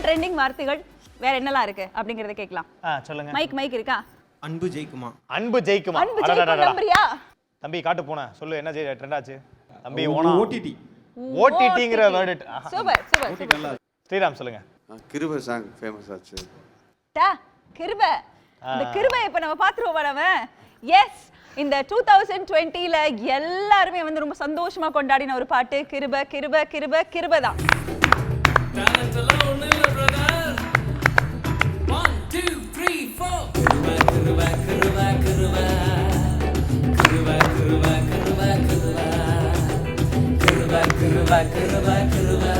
நான் ட்ரெண்டிங் வார்த்தைகள் வேற என்னலாம் இருக்கு அப்படிங்கறத கேட்கலாம். ஆ சொல்லுங்க. மைக் மைக் இருக்கா? அன்பு ஜெயிக்குமா? அன்பு ஜெயிக்குமா? அன்பு அடடடடா. ஜெயிக்கும் நம்புறியா தம்பி காட்டு போன சொல்லு என்ன ஜெய் ட்ரெண்ட் ஆச்சு தம்பி ஓனா OTT ஓடிடிங்கிற word super super super Sriram சொல்லுங்க கிருப சாங் ஃபேமஸ் ஆச்சு டா கிருப இந்த கிருப இப்ப நம்ம பாத்துருவோம் நம்ம எஸ் இந்த டூ தௌசண்ட் டுவெண்ட்டில எல்லாருமே வந்து ரொம்ப சந்தோஷமா கொண்டாடின ஒரு பாட்டு கிருப கிருப கிருப கிருப தான் கிருபா கிருபா கிருபா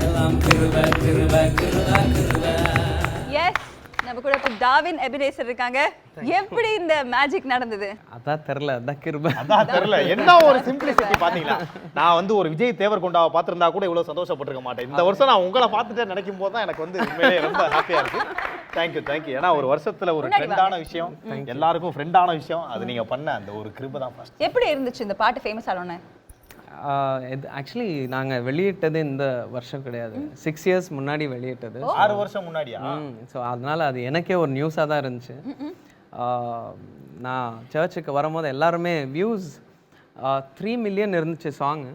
எல்லாம் கிருபா கிருபா கிருபா நம்ம கூட இப்ப டாவின் எபினேசர் இருக்காங்க. எப்படி இந்த மேஜிக் நடந்தது? அதான் தெரில அதான் கிருப. அதான் தெரியல. என்ன ஒரு சிம்பிளிசிட்டி பாத்தீங்களா நான் வந்து ஒரு விஜய் தேவர் கொண்டாவை பார்த்திருந்தா கூட இவ்வளவு சந்தோஷப்பட்டிருக்க மாட்டேன். இந்த வருஷம் நான் உங்களை பார்த்துட்டு நினைக்கும் போது தான் எனக்கு வந்து உண்மையிலேயே ரொம்ப ஹாப்பியா இருக்கு. தேங்க்யூ தேங்க்யூ ஏன்னா ஒரு வருஷத்துல ஒரு ட்ரெண்டான விஷயம். எல்லாருக்கும் ஃப்ரெண்டான விஷயம். அது நீங்க பண்ண அந்த ஒரு கிருப தான் ஃபர்ஸ்ட் எப்படி இருந்துச்சு இந்த பாட்டு ஃபேமஸ் ஆனோன்னு இது ஆக்சுவலி நாங்கள் வெளியிட்டது இந்த வருஷம் கிடையாது. சிக்ஸ் இயர்ஸ் முன்னாடி வெளியிட்டது. ஆறு வருஷம் முன்னாடியா? ஸோ அதனால அது எனக்கே ஒரு நியூஸாக தான் இருந்துச்சு. ஆஹ் நான் சர்ச்சுக்கு வரும்போது எல்லாருமே வியூஸ் த்ரீ மில்லியன் இருந்துச்சு சாங்கு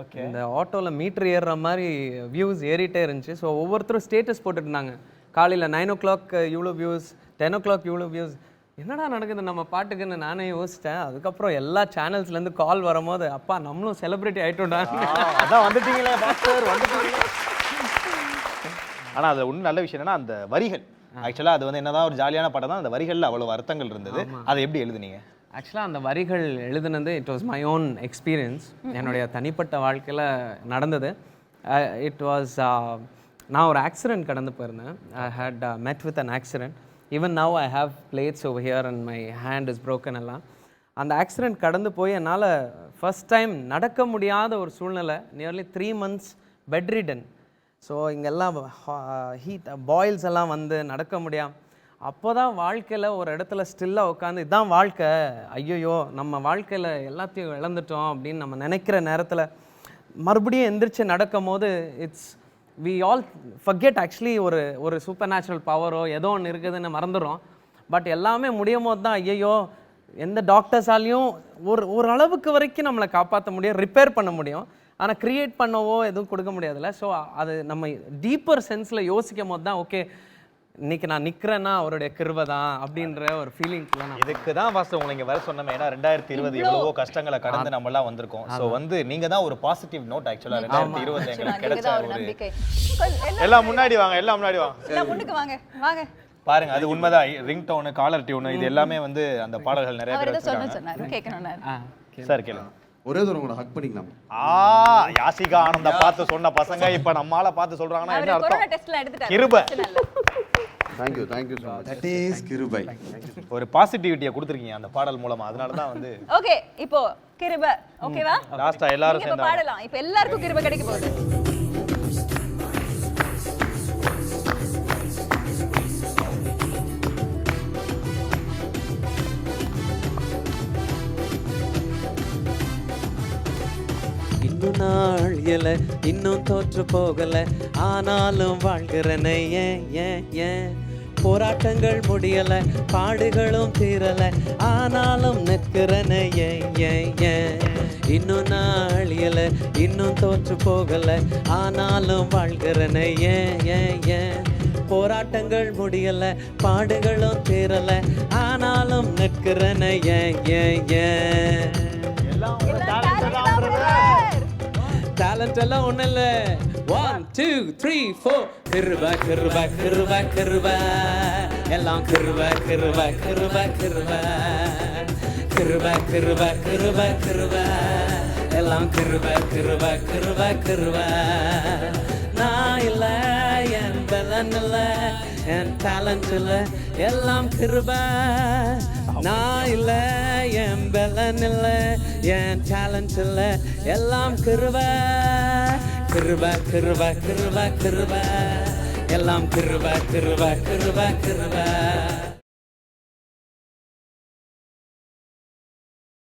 ஓகே. இந்த ஆட்டோவில் மீட்டர் ஏறுற மாதிரி வியூஸ் ஏறிட்டே இருந்துச்சு. ஸோ ஒவ்வொருத்தரும் ஸ்டேட்டஸ் போட்டுருந்தாங்க காலையில் நைன் ஓ கிளாக் இவ்வளோ வியூஸ் டென் ஓ கிளாக் இவ்வளோ வியூஸ் என்னடா நடக்குது? நம்ம பாட்டுக்குன்னு நானே யோசித்தேன் அதுக்கப்புறம் எல்லா சேனல்ஸ்லேருந்து கால் வரும்போது அப்பா நம்மளும் செலிப்ரிட்டி ஆகிட்டோம்டா அதான் வந்துட்டீங்களே பாஸ்டர் வந்துட்டீங்களே. ஆனா அதுல ஒண்ணு நல்ல விஷயம் என்னன்னா அந்த வரிகள். ஆக்சுவலா அது வந்து என்னதான் ஒரு ஜாலியான பாடம் தான் அந்த வரிகள்ல அவ்வளவு அர்த்தங்கள் இருந்தது. அதை எப்படி எழுதுனீங்க? ஆக்சுவலாக அந்த வரிகள் எழுதுனது it was my own experience என்னுடைய தனிப்பட்ட வாழ்க்கையில் நடந்தது. இட் வாஸ் நான் ஒரு ஆக்சிடென்ட் கடந்து போயிருந்தேன். I had met with an accident even now I have plates over here and my hand is broken எல்லாம் அந்த ஆக்சிடென்ட் கடந்து போய் என்னால் ஃபஸ்ட் டைம் நடக்க முடியாத ஒரு சூழ்நிலை nearly three months bedridden so இங்கெல்லாம் uh, ஹீட் பாயில்ஸ் uh, எல்லாம் வந்து நடக்க முடியாம அப்போ தான் வாழ்க்கையில் ஒரு இடத்துல ஸ்டில்லாக உட்காந்து இதுதான் வாழ்க்கை. ஐயோயோ நம்ம வாழ்க்கையில் எல்லாத்தையும் இழந்துட்டோம் அப்படின்னு நம்ம நினைக்கிற நேரத்தில் மறுபடியும் எந்திரிச்சு நடக்கும் போது it's we all forget actually ஒரு ஒரு சூப்பர் நேச்சுரல் பவரோ ஏதோ ஒன்று இருக்குதுன்னு மறந்துடும் பட் எல்லாமே முடியும் போது தான் ஐயையோ எந்த டாக்டர்ஸாலையும் ஒரு ஒரு அளவுக்கு வரைக்கும் நம்மளை காப்பாற்ற முடியும் ரிப்பேர் பண்ண முடியும். ஆனால் க்ரியேட் பண்ணவோ எதுவும் கொடுக்க முடியாதுல்ல. ஸோ அது நம்ம டீப்பர் சென்ஸில் யோசிக்கும் போது தான் ஓகே இன்னைக்கு நான் நிற்கிறேன்னா அவருடைய கிருபை தான் அப்படின்ற ஒரு நான் இதுக்கு தான் ஃபர்ஸ்ட் உங்களை இங்க வர சொன்னோமே ஏன்னா ரெண்டாயிரத்தி இருபது எவ்வளவோ கஷ்டங்களை கடந்து நம்ம எல்லாம் வந்திருக்கோம். சோ வந்து நீங்க தான் ஒரு பாசிட்டிவ் நோட் ஆக்சுவலா ரெண்டாயிரத்தி இருபது எங்களுக்கு கிடைச்ச எல்லாம் முன்னாடி வாங்க எல்லாம் முன்னாடி வாங்க. முன்னுக்கு வாங்க வாங்க. பாருங்க அது உண்மைதான். ரிங் டோனு காலர் டியூனு இது எல்லாமே வந்து அந்த பாடல்கள் நிறைய பேர் சொன்னாரு சார் கேளுங்க ஒரே தூரம் உங்களை ஹக் பண்ணிக்கலாம். ஆ யாசிகா ஆனந்த பார்த்து சொன்ன பசங்க இப்ப நம்மால பார்த்து சொல்றாங்கன்னா என்ன அர்த்தம்? கிருபை. Thank you thank you so much that is கிருபை ஒரு பாசிட்டிவிட்டியை கொடுத்துருக்கீங்க அந்த பாடல் மூலமா. அதனால தான் வந்து ஓகே இப்போ கிருப. ஓகேவா லாஸ்டா எல்லாரும் சேர்ந்து பாடலாம். இப்ப எல்லாருக்கும் கிருப கிடைக்க போகுது. இன்னும் நாள் இல இன்னும் தோற்று போகல. ஆனாலும் வாழ்கிறனே ஏன் ஏன் ஏன்? போராட்டங்கள் முடியல பாடுகளும் தீரல. ஆனாலும் நிற்கிறனே இன்னும் நாள் இல இன்னும் தோற்று போகல. ஆனாலும் வாழ்கிறனே ஏன் ஏன் ஏன் போராட்டங்கள் முடியல பாடுகளும் தீரல. ஆனாலும் நிற்கிறனே ஏன் ஏன் ஏன் டேலண்ட் எல்லாம் ஒண்ணும் இல்ல ஒன் டூ த்ரீ ஃபோர் கிருப கிருப கிருப கிருப. எல்லாம் கிருப கிருப கிருப கிருப. கிருப கிருப கிருப கிருப. எல்லாம் கிருப கிருப கிருப கிருப. நான் இல்ல என் பலன் இல்ல என் டேலண்ட் இல்ல. எல்லாம் கிருப. நான் இல்லை. பலன் இல்லை என் டேலண்ட் இல்லை? எல்லாம் கிருவ கிருவ கிருவ கிருவ கிருவ எல்லாம் கிருவ கிருவ கிருவ கிருவ